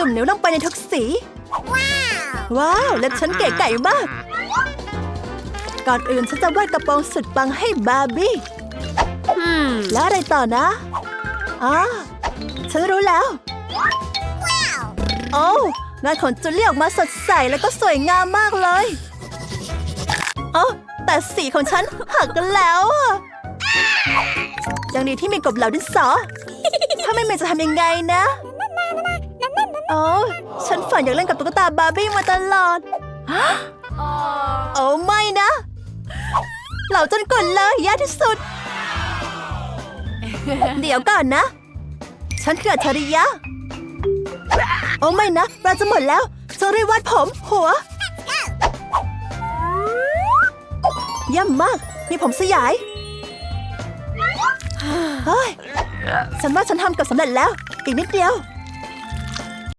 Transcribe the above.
จุ่มนิ้วลงไปในทุกสี ว้าวเล็บฉันเก๋ไก่มาก ก่อนอื่นฉันจะวาดกระโปรงสุดปังให้บาร์บี้ Hmm. แล้วอะไรต่อนะอ๋อฉันรู้แล้วโอ้งานของจูเลียออกมาสดใสแล้วก็สวยงามมากเลยเอ้าแต่สีของฉันหักกันแล้วอะยังดีที่มีกบเหล่าดินสอ ถ้าไม่มีจะทำยังไงนะ โอ้ฉันฝันอยากเล่นกับตุ๊กตาบาร์บี้มาตลอดโอ้ไม่นะ เหล่าจนกดเลยแย่ที่สุด เดี๋ยวก่อนนะ ฉันคืออัจฉริยะ โอ้ไม่นะเราจะหมดแล้วจะรีวาดผม หัวเยี่ยมมาก มีผมสยาย เฮ้ย ฉันว่าฉันทำเกับสำเร็จแล้ว อีกนิดเดียว